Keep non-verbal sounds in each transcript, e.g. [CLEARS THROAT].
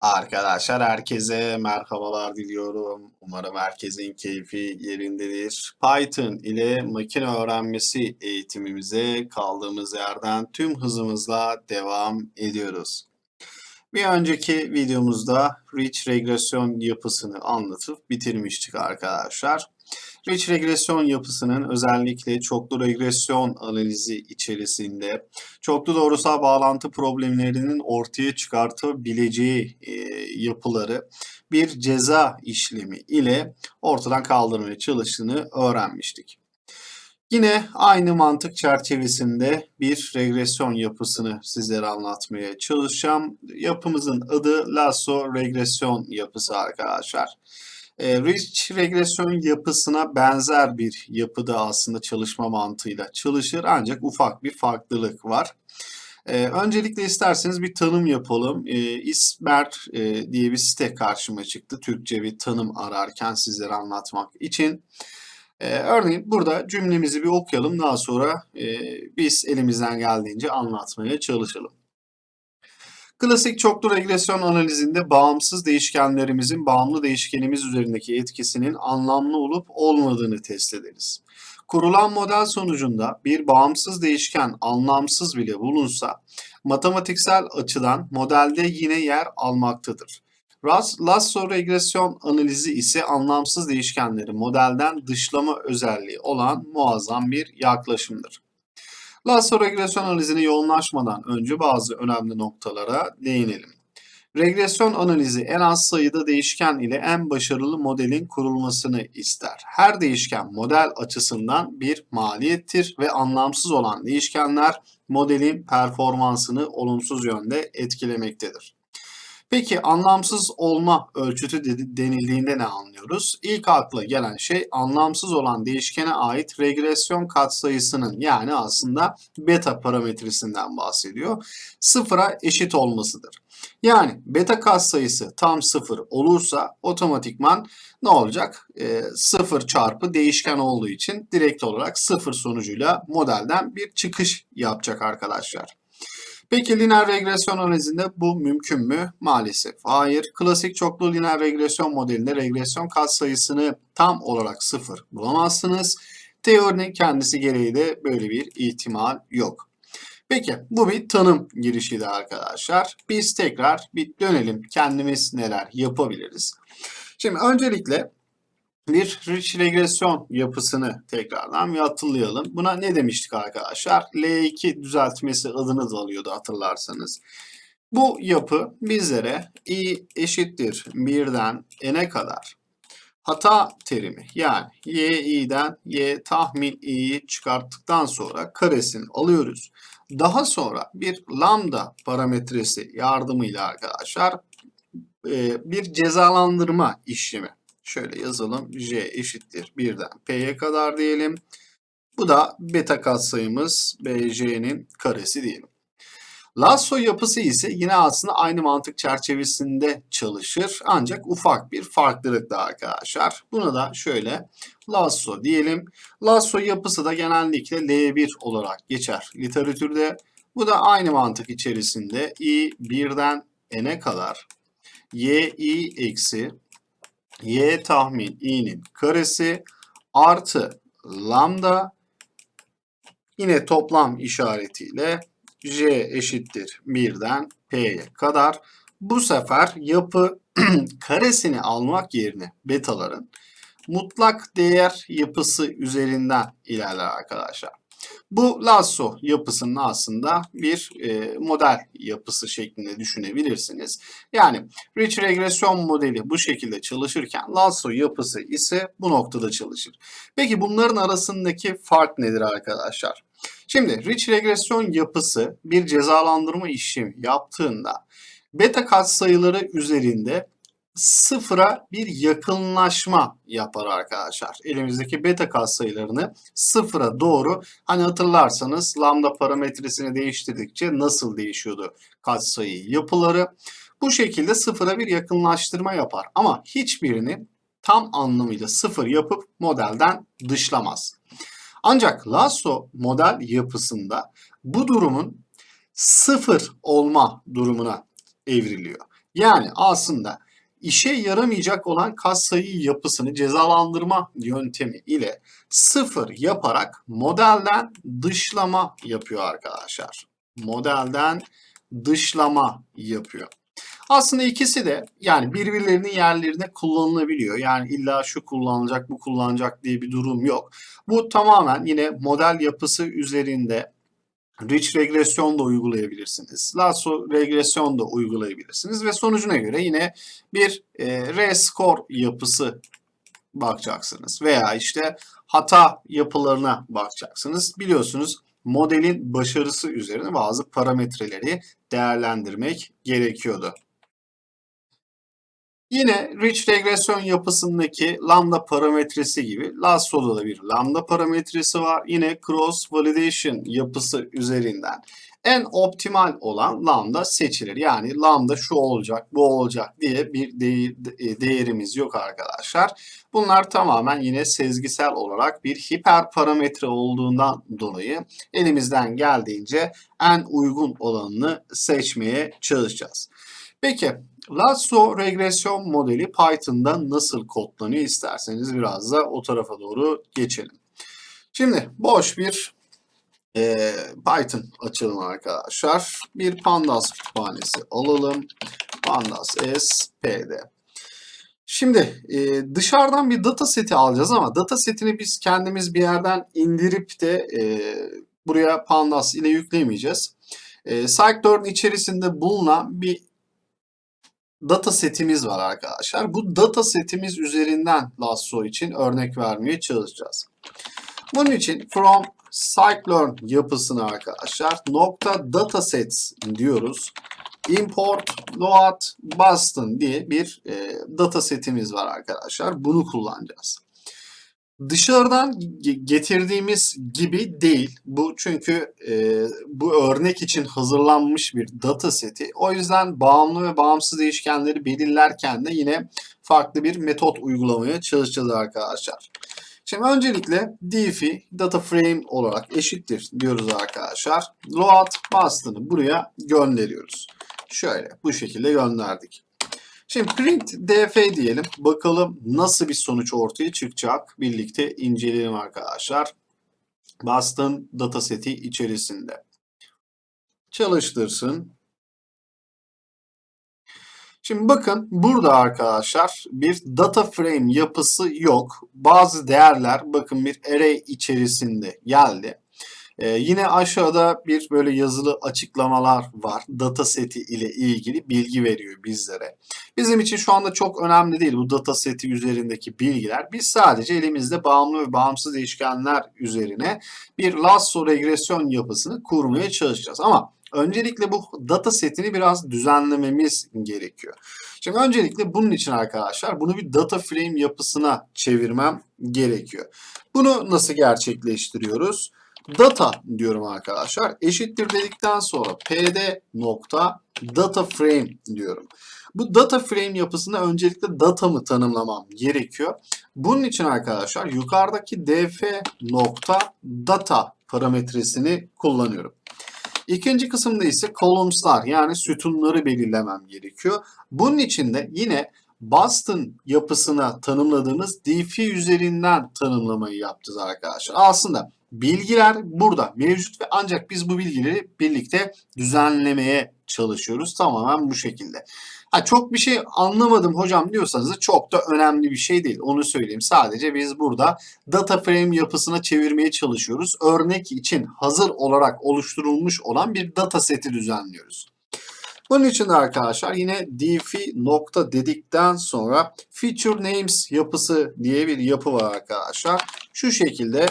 Arkadaşlar herkese merhabalar diliyorum. Umarım herkesin keyfi yerindedir. Python ile makine öğrenmesi eğitimimize kaldığımız yerden tüm hızımızla devam ediyoruz. Bir önceki videomuzda rich regresyon yapısını anlatıp bitirmiştik arkadaşlar. Rich regresyon yapısının özellikle çoklu regresyon analizi içerisinde çoklu doğrusal bağlantı problemlerinin ortaya çıkartabileceği e, yapıları bir ceza işlemi ile ortadan kaldırmaya çalıştığını öğrenmiştik. Yine aynı mantık çerçevesinde bir regresyon yapısını sizlere anlatmaya çalışacağım. Yapımızın adı Lasso regresyon yapısı arkadaşlar. E, Rich regresyon yapısına benzer bir yapıda aslında çalışma mantığıyla çalışır ancak ufak bir farklılık var. E, öncelikle isterseniz bir tanım yapalım. E, İsmer e, diye bir site karşıma çıktı. Türkçe bir tanım ararken sizlere anlatmak için. E, örneğin burada cümlemizi bir okuyalım. Daha sonra e, biz elimizden geldiğince anlatmaya çalışalım. Klasik çoklu regresyon analizinde bağımsız değişkenlerimizin bağımlı değişkenimiz üzerindeki etkisinin anlamlı olup olmadığını test ederiz. Kurulan model sonucunda bir bağımsız değişken anlamsız bile bulunsa, matematiksel açıdan modelde yine yer almaktadır. Lasso regresyon analizi ise anlamsız değişkenleri modelden dışlama özelliği olan muazzam bir yaklaşımdır. Lasso regresyon analizine yoğunlaşmadan önce bazı önemli noktalara değinelim. Regresyon analizi en az sayıda değişken ile en başarılı modelin kurulmasını ister. Her değişken model açısından bir maliyettir ve anlamsız olan değişkenler modelin performansını olumsuz yönde etkilemektedir. Peki anlamsız olma ölçütü denildiğinde ne anlıyoruz? İlk akla gelen şey anlamsız olan değişkene ait regresyon katsayısının yani aslında beta parametresinden bahsediyor. Sıfıra eşit olmasıdır. Yani beta katsayısı tam sıfır olursa otomatikman ne olacak? E, sıfır çarpı değişken olduğu için direkt olarak sıfır sonucuyla modelden bir çıkış yapacak arkadaşlar. Peki lineer regresyon analizinde bu mümkün mü? Maalesef hayır. Klasik çoklu lineer regresyon modelinde regresyon katsayısını tam olarak sıfır bulamazsınız. Teorinin kendisi gereği de böyle bir ihtimal yok. Peki bu bir tanım girişiydi arkadaşlar. Biz tekrar bir dönelim kendimiz neler yapabiliriz. Şimdi öncelikle bir rich regresyon yapısını tekrardan bir hatırlayalım. Buna ne demiştik arkadaşlar? L2 düzeltmesi adını da alıyordu hatırlarsanız. Bu yapı bizlere i eşittir 1'den n'e kadar hata terimi yani y y tahmin i'yi çıkarttıktan sonra karesini alıyoruz. Daha sonra bir lambda parametresi yardımıyla arkadaşlar bir cezalandırma işlemi Şöyle yazalım. J eşittir 1'den P'ye kadar diyelim. Bu da beta katsayımız BJ'nin karesi diyelim. Lasso yapısı ise yine aslında aynı mantık çerçevesinde çalışır. Ancak ufak bir farklılık da arkadaşlar. Buna da şöyle Lasso diyelim. Lasso yapısı da genellikle L1 olarak geçer literatürde. Bu da aynı mantık içerisinde i 1'den n'e kadar y i eksi y tahmin i'nin karesi artı lambda yine toplam işaretiyle j eşittir 1'den p'ye kadar. Bu sefer yapı [CLEARS THROAT] karesini almak yerine betaların mutlak değer yapısı üzerinden ilerler arkadaşlar. Bu lasso yapısının aslında bir e, model yapısı şeklinde düşünebilirsiniz. Yani rich regresyon modeli bu şekilde çalışırken lasso yapısı ise bu noktada çalışır. Peki bunların arasındaki fark nedir arkadaşlar? Şimdi rich regresyon yapısı bir cezalandırma işlemi yaptığında beta katsayıları üzerinde sıfıra bir yakınlaşma yapar arkadaşlar. Elimizdeki beta katsayılarını sıfıra doğru hani hatırlarsanız lambda parametresini değiştirdikçe nasıl değişiyordu katsayı yapıları. Bu şekilde sıfıra bir yakınlaştırma yapar ama hiçbirini tam anlamıyla sıfır yapıp modelden dışlamaz. Ancak Lasso model yapısında bu durumun sıfır olma durumuna evriliyor. Yani aslında işe yaramayacak olan katsayı yapısını cezalandırma yöntemi ile sıfır yaparak modelden dışlama yapıyor arkadaşlar. Modelden dışlama yapıyor. Aslında ikisi de yani birbirlerinin yerlerine kullanılabiliyor. Yani illa şu kullanılacak bu kullanılacak diye bir durum yok. Bu tamamen yine model yapısı üzerinde Rich regresyon da uygulayabilirsiniz. Lasso regresyon da uygulayabilirsiniz ve sonucuna göre yine bir e, R-score yapısı bakacaksınız veya işte hata yapılarına bakacaksınız. Biliyorsunuz modelin başarısı üzerine bazı parametreleri değerlendirmek gerekiyordu. Yine rich regresyon yapısındaki lambda parametresi gibi Lasso'da da bir lambda parametresi var. Yine cross validation yapısı üzerinden en optimal olan lambda seçilir. Yani lambda şu olacak, bu olacak diye bir değerimiz yok arkadaşlar. Bunlar tamamen yine sezgisel olarak bir hiper parametre olduğundan dolayı elimizden geldiğince en uygun olanını seçmeye çalışacağız. Peki Lasso regresyon modeli Python'da nasıl kodlanıyor isterseniz biraz da o tarafa doğru geçelim. Şimdi boş bir e, Python açalım arkadaşlar. Bir pandas kütüphanesi alalım. Pandas spd. Şimdi e, dışarıdan bir data seti alacağız ama data setini biz kendimiz bir yerden indirip de e, buraya pandas ile yüklemeyeceğiz. E, Scikit-learn içerisinde bulunan bir data setimiz var arkadaşlar. Bu data setimiz üzerinden Lasso için örnek vermeye çalışacağız. Bunun için from scikit-learn yapısını arkadaşlar nokta datasets diyoruz. Import load Boston diye bir e, data setimiz var arkadaşlar. Bunu kullanacağız dışarıdan getirdiğimiz gibi değil. Bu çünkü e, bu örnek için hazırlanmış bir data seti. O yüzden bağımlı ve bağımsız değişkenleri belirlerken de yine farklı bir metot uygulamaya çalışacağız arkadaşlar. Şimdi öncelikle diff'i data frame olarak eşittir diyoruz arkadaşlar. Load bastığını buraya gönderiyoruz. Şöyle bu şekilde gönderdik. Şimdi print df diyelim. Bakalım nasıl bir sonuç ortaya çıkacak. Birlikte inceleyelim arkadaşlar. Boston dataseti içerisinde. Çalıştırsın. Şimdi bakın burada arkadaşlar bir data frame yapısı yok. Bazı değerler bakın bir array içerisinde geldi. Ee, yine aşağıda bir böyle yazılı açıklamalar var. Data seti ile ilgili bilgi veriyor bizlere. Bizim için şu anda çok önemli değil bu data seti üzerindeki bilgiler. Biz sadece elimizde bağımlı ve bağımsız değişkenler üzerine bir lasso regresyon yapısını kurmaya çalışacağız. Ama öncelikle bu data setini biraz düzenlememiz gerekiyor. Şimdi öncelikle bunun için arkadaşlar bunu bir data frame yapısına çevirmem gerekiyor. Bunu nasıl gerçekleştiriyoruz? Data diyorum arkadaşlar. Eşittir dedikten sonra pd nokta data frame diyorum. Bu data frame yapısında öncelikle datamı tanımlamam gerekiyor. Bunun için arkadaşlar yukarıdaki df nokta data parametresini kullanıyorum. İkinci kısımda ise columns'lar yani sütunları belirlemem gerekiyor. Bunun için de yine Boston yapısına tanımladığımız df üzerinden tanımlamayı yapacağız arkadaşlar. Aslında Bilgiler burada mevcut ve ancak biz bu bilgileri birlikte düzenlemeye çalışıyoruz. Tamamen bu şekilde. Ha, çok bir şey anlamadım hocam diyorsanız da çok da önemli bir şey değil. Onu söyleyeyim. Sadece biz burada data frame yapısına çevirmeye çalışıyoruz. Örnek için hazır olarak oluşturulmuş olan bir data seti düzenliyoruz. Bunun için arkadaşlar yine df nokta dedikten sonra feature names yapısı diye bir yapı var arkadaşlar. Şu şekilde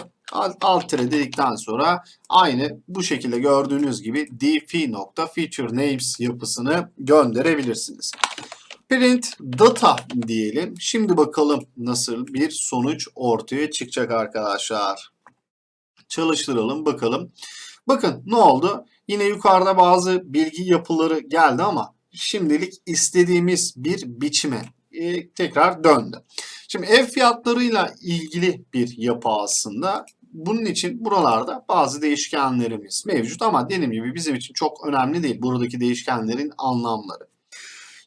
alt tire dedikten sonra aynı bu şekilde gördüğünüz gibi df nokta feature names yapısını gönderebilirsiniz. Print data diyelim. Şimdi bakalım nasıl bir sonuç ortaya çıkacak arkadaşlar. Çalıştıralım bakalım. Bakın ne oldu? Yine yukarıda bazı bilgi yapıları geldi ama şimdilik istediğimiz bir biçime e, tekrar döndü. Şimdi ev fiyatlarıyla ilgili bir yapı aslında. Bunun için buralarda bazı değişkenlerimiz mevcut ama dediğim gibi bizim için çok önemli değil buradaki değişkenlerin anlamları.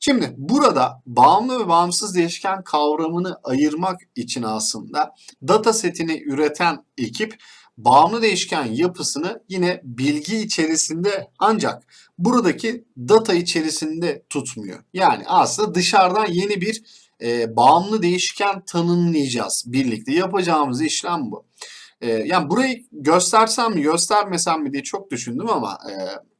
Şimdi burada bağımlı ve bağımsız değişken kavramını ayırmak için aslında data setini üreten ekip bağımlı değişken yapısını yine bilgi içerisinde ancak buradaki data içerisinde tutmuyor. Yani aslında dışarıdan yeni bir e, bağımlı değişken tanımlayacağız birlikte. Yapacağımız işlem bu. E, yani burayı göstersem mi göstermesem mi diye çok düşündüm ama e,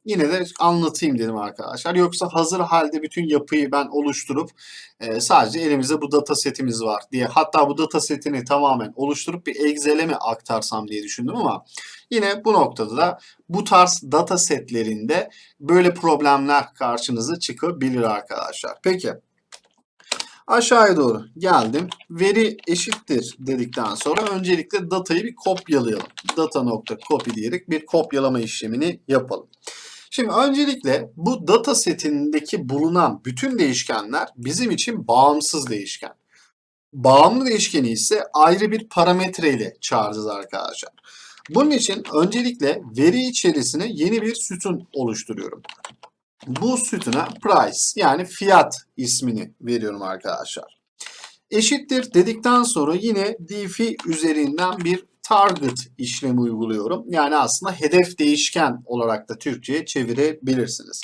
yine de anlatayım dedim arkadaşlar. Yoksa hazır halde bütün yapıyı ben oluşturup e, sadece elimizde bu data setimiz var diye hatta bu data setini tamamen oluşturup bir Excel'e mi aktarsam diye düşündüm ama yine bu noktada da bu tarz data setlerinde böyle problemler karşınıza çıkabilir arkadaşlar. Peki aşağıya doğru geldim. Veri eşittir dedikten sonra öncelikle datayı bir kopyalayalım. Data nokta copy diyerek bir kopyalama işlemini yapalım. Şimdi öncelikle bu data setindeki bulunan bütün değişkenler bizim için bağımsız değişken. Bağımlı değişkeni ise ayrı bir parametre ile çağıracağız arkadaşlar. Bunun için öncelikle veri içerisine yeni bir sütun oluşturuyorum. Bu sütuna price yani fiyat ismini veriyorum arkadaşlar. Eşittir dedikten sonra yine df üzerinden bir target işlemi uyguluyorum. Yani aslında hedef değişken olarak da Türkçe'ye çevirebilirsiniz.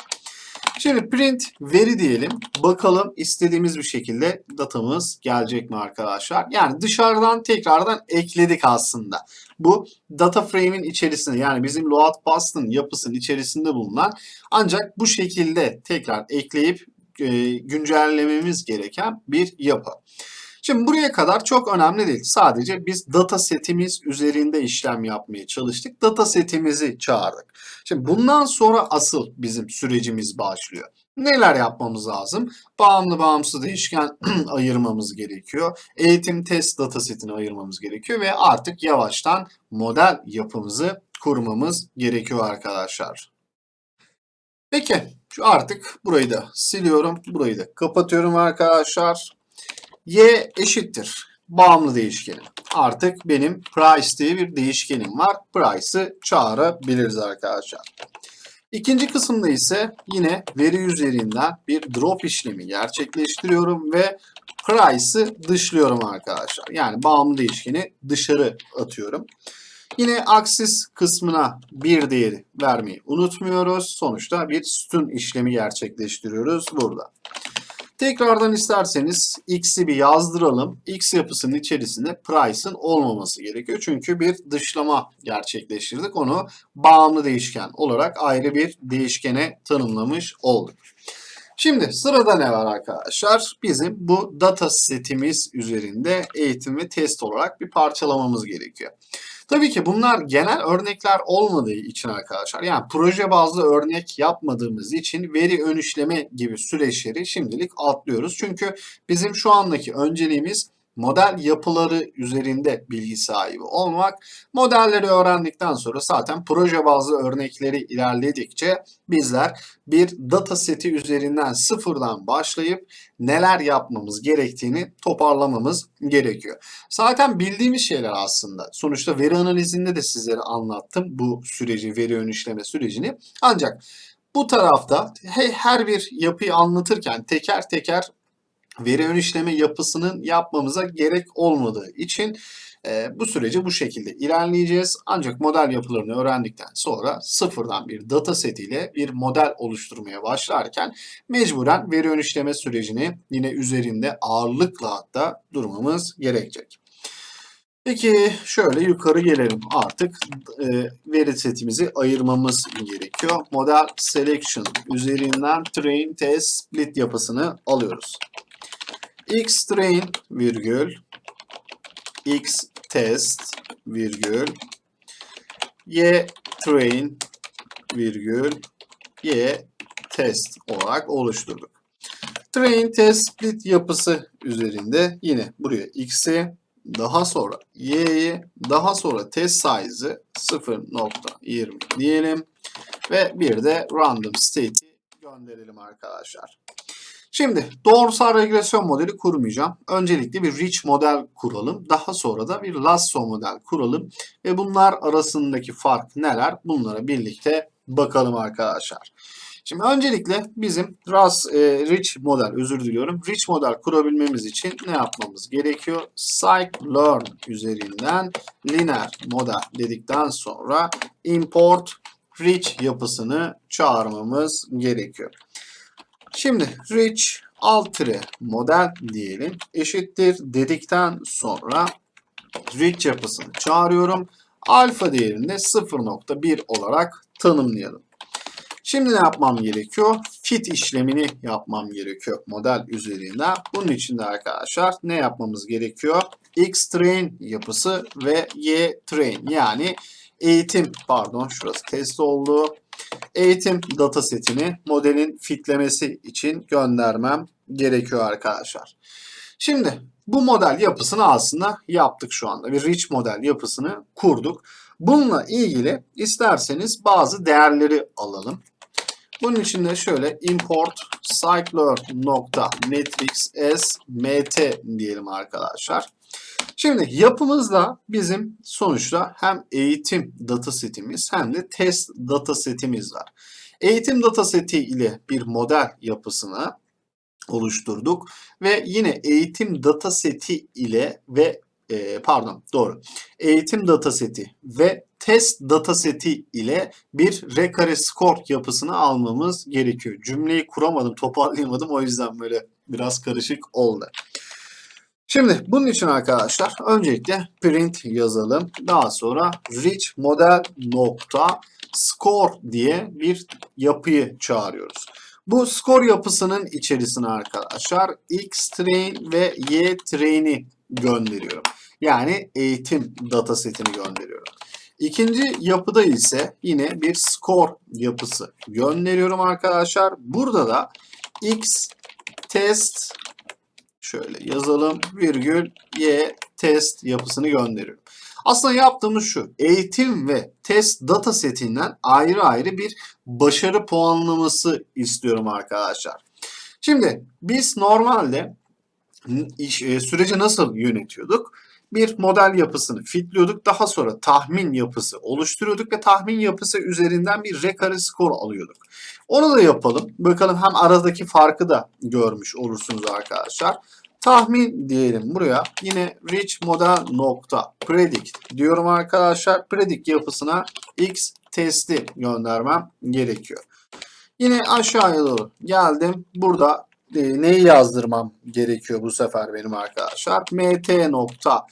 Şimdi print veri diyelim. Bakalım istediğimiz bir şekilde datamız gelecek mi arkadaşlar? Yani dışarıdan tekrardan ekledik aslında. Bu data frame'in içerisinde yani bizim load pass'ın yapısının içerisinde bulunan ancak bu şekilde tekrar ekleyip e, güncellememiz gereken bir yapı. Şimdi buraya kadar çok önemli değil. Sadece biz data setimiz üzerinde işlem yapmaya çalıştık. Data setimizi çağırdık. Şimdi bundan sonra asıl bizim sürecimiz başlıyor. Neler yapmamız lazım? Bağımlı bağımsız değişken [CLEARS THROAT] ayırmamız gerekiyor. Eğitim test datasetini ayırmamız gerekiyor ve artık yavaştan model yapımızı kurmamız gerekiyor arkadaşlar. Peki şu artık burayı da siliyorum. Burayı da kapatıyorum arkadaşlar. Y eşittir bağımlı değişkenim. Artık benim price diye bir değişkenim var. Price'ı çağırabiliriz arkadaşlar. İkinci kısımda ise yine veri üzerinden bir drop işlemi gerçekleştiriyorum ve price'ı dışlıyorum arkadaşlar. Yani bağımlı değişkeni dışarı atıyorum. Yine aksis kısmına bir değeri vermeyi unutmuyoruz. Sonuçta bir sütun işlemi gerçekleştiriyoruz burada. Tekrardan isterseniz x'i bir yazdıralım. x yapısının içerisinde price'ın olmaması gerekiyor. Çünkü bir dışlama gerçekleştirdik. Onu bağımlı değişken olarak ayrı bir değişkene tanımlamış olduk. Şimdi sırada ne var arkadaşlar? Bizim bu data setimiz üzerinde eğitim ve test olarak bir parçalamamız gerekiyor. Tabii ki bunlar genel örnekler olmadığı için arkadaşlar yani proje bazlı örnek yapmadığımız için veri ön işleme gibi süreçleri şimdilik atlıyoruz. Çünkü bizim şu andaki önceliğimiz model yapıları üzerinde bilgi sahibi olmak. Modelleri öğrendikten sonra zaten proje bazlı örnekleri ilerledikçe bizler bir data seti üzerinden sıfırdan başlayıp neler yapmamız gerektiğini toparlamamız gerekiyor. Zaten bildiğimiz şeyler aslında. Sonuçta veri analizinde de sizlere anlattım bu süreci, veri ön işleme sürecini. Ancak bu tarafta her bir yapıyı anlatırken teker teker veri ön işleme yapısının yapmamıza gerek olmadığı için e, bu süreci bu şekilde ilerleyeceğiz. Ancak model yapılarını öğrendikten sonra sıfırdan bir data setiyle bir model oluşturmaya başlarken mecburen veri ön işleme sürecini yine üzerinde ağırlıkla hatta durmamız gerekecek. Peki şöyle yukarı gelelim. Artık e, veri setimizi ayırmamız gerekiyor. Model selection üzerinden train test split yapısını alıyoruz x train virgül x test virgül y train virgül y test olarak oluşturduk. Train test split yapısı üzerinde yine buraya x'i daha sonra y'yi daha sonra test size'ı 0.20 diyelim ve bir de random state'i gönderelim arkadaşlar. Şimdi doğrusal regresyon modeli kurmayacağım. Öncelikle bir rich model kuralım. Daha sonra da bir lasso model kuralım. Ve bunlar arasındaki fark neler? Bunlara birlikte bakalım arkadaşlar. Şimdi öncelikle bizim RAS e, Rich model özür diliyorum. Rich model kurabilmemiz için ne yapmamız gerekiyor? Scikit-learn üzerinden linear model dedikten sonra import rich yapısını çağırmamız gerekiyor. Şimdi rich alt tire model diyelim eşittir dedikten sonra rich yapısını çağırıyorum. Alfa değerini de 0.1 olarak tanımlayalım. Şimdi ne yapmam gerekiyor? Fit işlemini yapmam gerekiyor model üzerinden. Bunun için de arkadaşlar ne yapmamız gerekiyor? X train yapısı ve Y train yani eğitim pardon şurası test oldu. Eğitim datasetini modelin fitlemesi için göndermem gerekiyor arkadaşlar. Şimdi bu model yapısını aslında yaptık şu anda. Bir rich model yapısını kurduk. Bununla ilgili isterseniz bazı değerleri alalım. Bunun için de şöyle import cycler.matrix s mt diyelim arkadaşlar. Şimdi yapımızda bizim sonuçta hem eğitim datasetimiz hem de test datasetimiz var. Eğitim dataseti ile bir model yapısını oluşturduk ve yine eğitim dataseti ile ve e, pardon doğru eğitim dataseti ve test dataseti ile bir rekare skor yapısını almamız gerekiyor. Cümleyi kuramadım, toparlayamadım o yüzden böyle biraz karışık oldu. Şimdi bunun için arkadaşlar öncelikle print yazalım. Daha sonra rich model nokta score diye bir yapıyı çağırıyoruz. Bu score yapısının içerisine arkadaşlar x train ve y train'i gönderiyorum. Yani eğitim datasetini gönderiyorum. İkinci yapıda ise yine bir score yapısı gönderiyorum arkadaşlar. Burada da x test şöyle yazalım virgül y test yapısını gönderiyorum. Aslında yaptığımız şu eğitim ve test data setinden ayrı ayrı bir başarı puanlaması istiyorum arkadaşlar. Şimdi biz normalde e, süreci nasıl yönetiyorduk? bir model yapısını fitliyorduk. Daha sonra tahmin yapısı oluşturuyorduk ve tahmin yapısı üzerinden bir rekare skor alıyorduk. Onu da yapalım. Bakalım hem aradaki farkı da görmüş olursunuz arkadaşlar. Tahmin diyelim buraya. Yine rich model nokta predict diyorum arkadaşlar. Predict yapısına x testi göndermem gerekiyor. Yine aşağıya doğru geldim. Burada e, neyi yazdırmam gerekiyor bu sefer benim arkadaşlar? mt nokta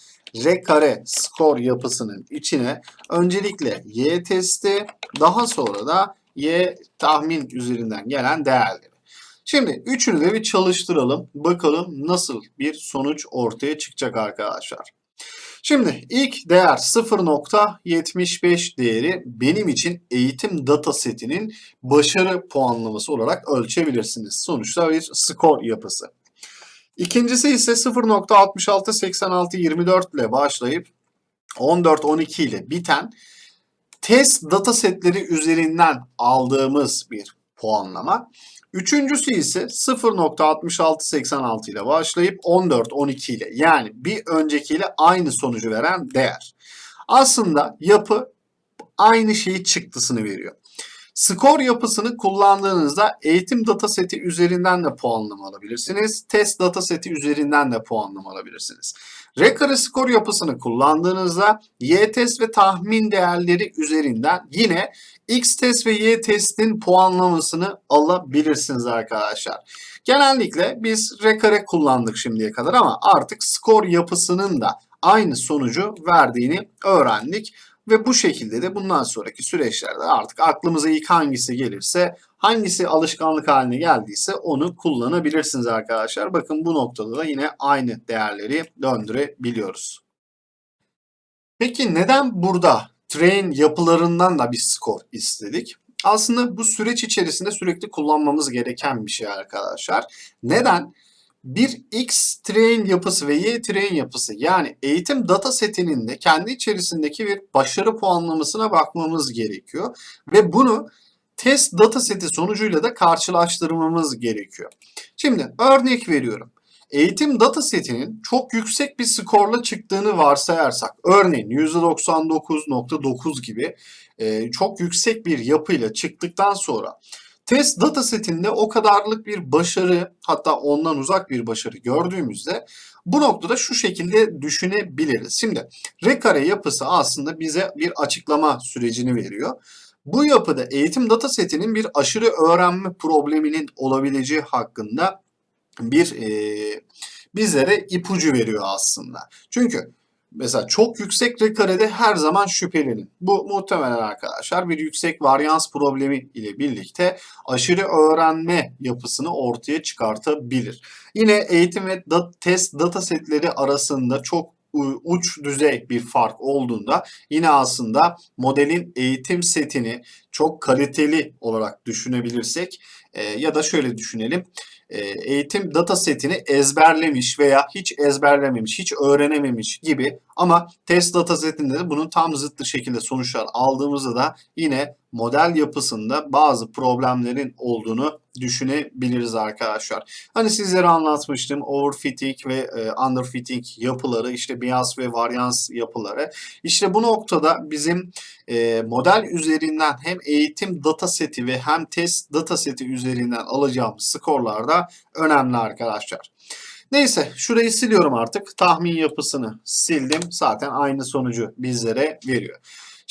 rekare skor yapısının içine öncelikle y testi daha sonra da y tahmin üzerinden gelen değerleri. Şimdi üçünü de bir çalıştıralım. Bakalım nasıl bir sonuç ortaya çıkacak arkadaşlar. Şimdi ilk değer 0.75 değeri benim için eğitim data setinin başarı puanlaması olarak ölçebilirsiniz. Sonuçta bir skor yapısı. İkincisi ise 0.668624 ile başlayıp 14-12 ile biten test data setleri üzerinden aldığımız bir puanlama. Üçüncüsü ise 0.6686 ile başlayıp 14-12 ile yani bir öncekiyle aynı sonucu veren değer. Aslında yapı aynı şeyi çıktısını veriyor. Skor yapısını kullandığınızda eğitim dataseti üzerinden de puanlama alabilirsiniz. Test dataseti üzerinden de puanlama alabilirsiniz. Rekare skor yapısını kullandığınızda y-test ve tahmin değerleri üzerinden yine x-test ve y-testin puanlamasını alabilirsiniz arkadaşlar. Genellikle biz rekare kullandık şimdiye kadar ama artık skor yapısının da aynı sonucu verdiğini öğrendik. Ve bu şekilde de bundan sonraki süreçlerde artık aklımıza ilk hangisi gelirse, hangisi alışkanlık haline geldiyse onu kullanabilirsiniz arkadaşlar. Bakın bu noktada da yine aynı değerleri döndürebiliyoruz. Peki neden burada train yapılarından da bir skor istedik? Aslında bu süreç içerisinde sürekli kullanmamız gereken bir şey arkadaşlar. Neden? Bir X train yapısı ve Y train yapısı yani eğitim data setinin de kendi içerisindeki bir başarı puanlamasına bakmamız gerekiyor. Ve bunu test data seti sonucuyla da karşılaştırmamız gerekiyor. Şimdi örnek veriyorum. Eğitim data setinin çok yüksek bir skorla çıktığını varsayarsak, örneğin %99.9 gibi çok yüksek bir yapıyla çıktıktan sonra Test datasetinde o kadarlık bir başarı hatta ondan uzak bir başarı gördüğümüzde bu noktada şu şekilde düşünebiliriz. Şimdi rekare yapısı aslında bize bir açıklama sürecini veriyor. Bu yapıda eğitim datasetinin bir aşırı öğrenme probleminin olabileceği hakkında bir e, bizlere ipucu veriyor aslında. Çünkü mesela çok yüksek rekarede her zaman şüphelenin. Bu muhtemelen arkadaşlar bir yüksek varyans problemi ile birlikte aşırı öğrenme yapısını ortaya çıkartabilir. Yine eğitim ve da- test datasetleri arasında çok uç düzey bir fark olduğunda yine aslında modelin eğitim setini çok kaliteli olarak düşünebilirsek e, ya da şöyle düşünelim eğitim data setini ezberlemiş veya hiç ezberlememiş, hiç öğrenememiş gibi. Ama test data setinde de bunun tam zıttı şekilde sonuçlar aldığımızda da yine model yapısında bazı problemlerin olduğunu düşünebiliriz arkadaşlar. Hani sizlere anlatmıştım overfitting ve e, underfitting yapıları, işte bias ve varyans yapıları. İşte bu noktada bizim e, model üzerinden hem eğitim data seti ve hem test data seti üzerinden alacağımız skorlar da önemli arkadaşlar. Neyse şurayı siliyorum artık. Tahmin yapısını sildim. Zaten aynı sonucu bizlere veriyor.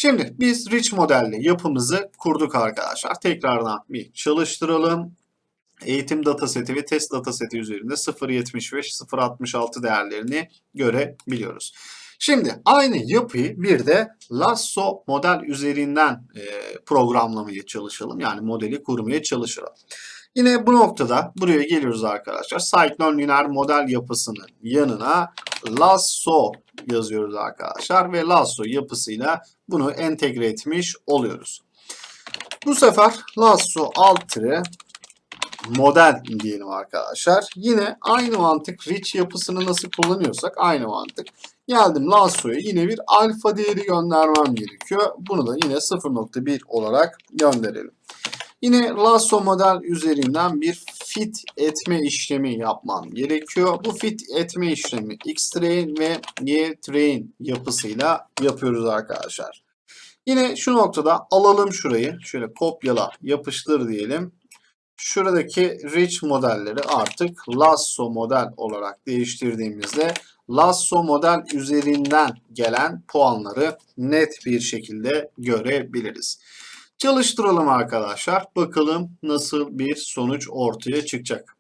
Şimdi biz rich modelle yapımızı kurduk arkadaşlar. Tekrardan bir çalıştıralım. Eğitim dataseti ve test dataseti üzerinde 0.75, 0.66 değerlerini görebiliyoruz. Şimdi aynı yapıyı bir de Lasso model üzerinden e, programlamaya çalışalım. Yani modeli kurmaya çalışalım. Yine bu noktada buraya geliyoruz arkadaşlar. Cyclone lineer model yapısının yanına Lasso yazıyoruz arkadaşlar ve Lasso yapısıyla bunu entegre etmiş oluyoruz. Bu sefer Lasso alt model diyelim arkadaşlar. Yine aynı mantık rich yapısını nasıl kullanıyorsak aynı mantık. Geldim Lasso'ya yine bir alfa değeri göndermem gerekiyor. Bunu da yine 0.1 olarak gönderelim. Yine Lasso model üzerinden bir fit etme işlemi yapmam gerekiyor. Bu fit etme işlemi X-train ve Y-train yapısıyla yapıyoruz arkadaşlar. Yine şu noktada alalım şurayı. Şöyle kopyala, yapıştır diyelim. Şuradaki rich modelleri artık Lasso model olarak değiştirdiğimizde Lasso model üzerinden gelen puanları net bir şekilde görebiliriz. Çalıştıralım arkadaşlar. Bakalım nasıl bir sonuç ortaya çıkacak.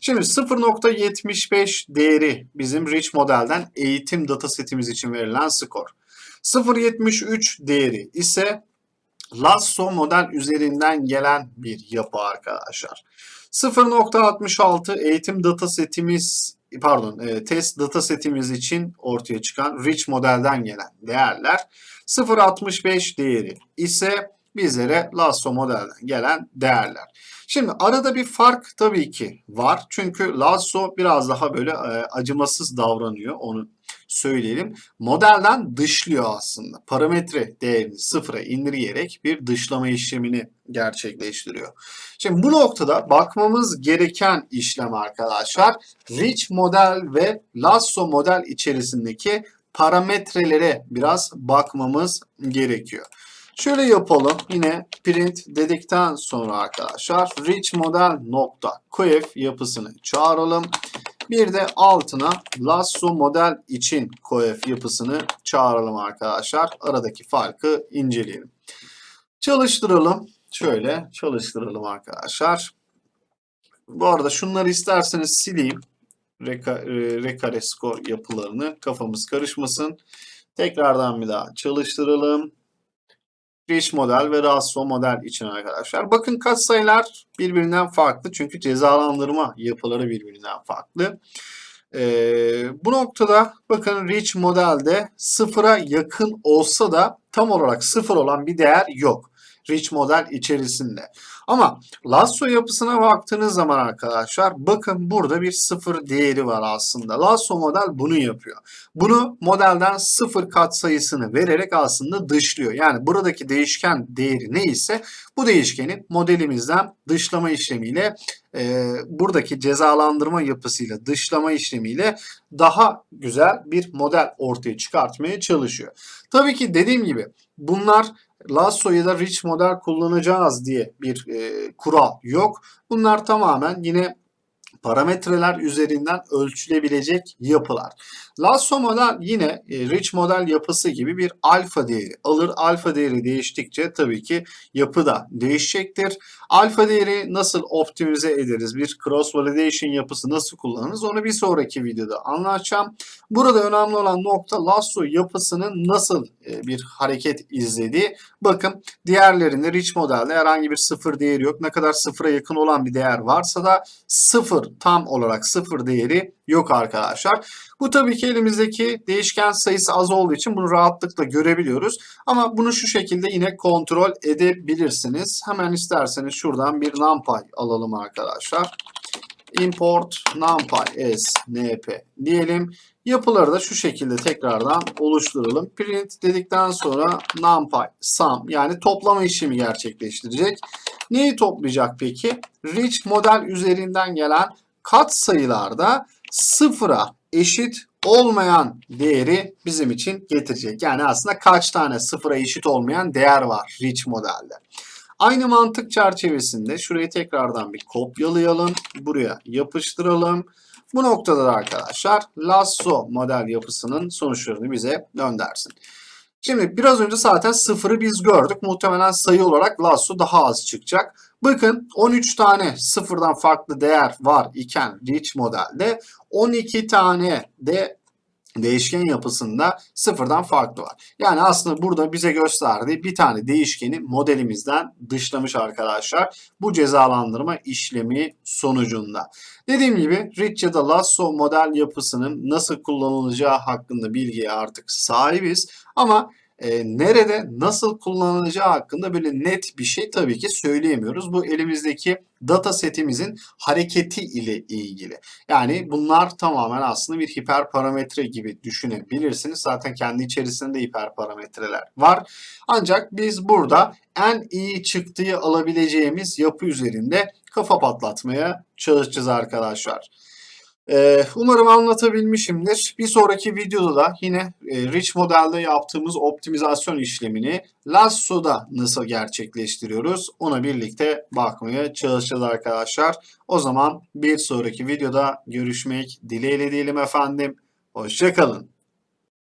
Şimdi 0.75 değeri bizim rich modelden eğitim datasetimiz için verilen skor. 0.73 değeri ise Lasso model üzerinden gelen bir yapı arkadaşlar. 0.66 eğitim datasetimiz pardon e, test datasetimiz için ortaya çıkan rich modelden gelen değerler. 0.65 değeri ise bizlere Lasso modelden gelen değerler. Şimdi arada bir fark tabii ki var. Çünkü Lasso biraz daha böyle e, acımasız davranıyor. Onu söyleyelim. Modelden dışlıyor aslında. Parametre değerini sıfıra indirgeyerek bir dışlama işlemini gerçekleştiriyor. Şimdi bu noktada bakmamız gereken işlem arkadaşlar rich model ve lasso model içerisindeki parametrelere biraz bakmamız gerekiyor. Şöyle yapalım. Yine print dedikten sonra arkadaşlar rich model nokta yapısını çağıralım. Bir de altına lasso model için coef yapısını çağıralım arkadaşlar. Aradaki farkı inceleyelim. Çalıştıralım. Şöyle çalıştıralım arkadaşlar. Bu arada şunları isterseniz sileyim. Reka, e, rekare skor yapılarını kafamız karışmasın. Tekrardan bir daha çalıştıralım. Rich model ve Rasso model için arkadaşlar. Bakın katsayılar birbirinden farklı çünkü cezalandırma yapıları birbirinden farklı. Ee, bu noktada bakın Rich modelde sıfıra yakın olsa da tam olarak sıfır olan bir değer yok. Rich model içerisinde. Ama Lasso yapısına baktığınız zaman arkadaşlar bakın burada bir sıfır değeri var aslında. Lasso model bunu yapıyor. Bunu modelden sıfır katsayısını vererek aslında dışlıyor. Yani buradaki değişken değeri neyse bu değişkeni modelimizden dışlama işlemiyle e, buradaki cezalandırma yapısıyla dışlama işlemiyle daha güzel bir model ortaya çıkartmaya çalışıyor. Tabii ki dediğim gibi bunlar Lasso ya da Rich model kullanacağız diye bir e, kural yok. Bunlar tamamen yine parametreler üzerinden ölçülebilecek yapılar. Lasso model yine e, Rich model yapısı gibi bir alfa değeri alır. Alfa değeri değiştikçe tabii ki yapı da değişecektir. Alfa değeri nasıl optimize ederiz? Bir cross validation yapısı nasıl kullanırız? Onu bir sonraki videoda anlatacağım. Burada önemli olan nokta Lasso yapısının nasıl bir hareket izlediği. Bakın diğerlerinde Rich modelde herhangi bir sıfır değeri yok. Ne kadar sıfıra yakın olan bir değer varsa da sıfır tam olarak sıfır değeri yok arkadaşlar. Bu tabii ki elimizdeki değişken sayısı az olduğu için bunu rahatlıkla görebiliyoruz. Ama bunu şu şekilde yine kontrol edebilirsiniz. Hemen isterseniz şuradan bir numpy alalım arkadaşlar. Import numpy as np diyelim. Yapıları da şu şekilde tekrardan oluşturalım. Print dedikten sonra numpy sum yani toplama işlemi gerçekleştirecek. Neyi toplayacak peki? Rich model üzerinden gelen kat sayılarda sıfıra eşit olmayan değeri bizim için getirecek. Yani aslında kaç tane sıfıra eşit olmayan değer var Rich modelde. Aynı mantık çerçevesinde şurayı tekrardan bir kopyalayalım. Buraya yapıştıralım. Bu noktada da arkadaşlar Lasso model yapısının sonuçlarını bize göndersin. Şimdi biraz önce zaten sıfırı biz gördük. Muhtemelen sayı olarak Lasso daha az çıkacak. Bakın 13 tane sıfırdan farklı değer var iken Rich modelde 12 tane de değişken yapısında sıfırdan farklı var. Yani aslında burada bize gösterdiği bir tane değişkeni modelimizden dışlamış arkadaşlar. Bu cezalandırma işlemi sonucunda. Dediğim gibi Rich ya da Lasso model yapısının nasıl kullanılacağı hakkında bilgiye artık sahibiz. Ama e, nerede nasıl kullanılacağı hakkında böyle net bir şey tabii ki söyleyemiyoruz. Bu elimizdeki data setimizin hareketi ile ilgili. Yani bunlar tamamen aslında bir hiperparametre gibi düşünebilirsiniz. Zaten kendi içerisinde hiperparametreler var. Ancak biz burada en iyi çıktığı alabileceğimiz yapı üzerinde kafa patlatmaya çalışacağız arkadaşlar. Ee, umarım anlatabilmişimdir. Bir sonraki videoda da yine e, Rich modelde yaptığımız optimizasyon işlemini Lasso'da nasıl gerçekleştiriyoruz ona birlikte bakmaya çalışacağız arkadaşlar. O zaman bir sonraki videoda görüşmek dileğiyle diyelim efendim. Hoşçakalın.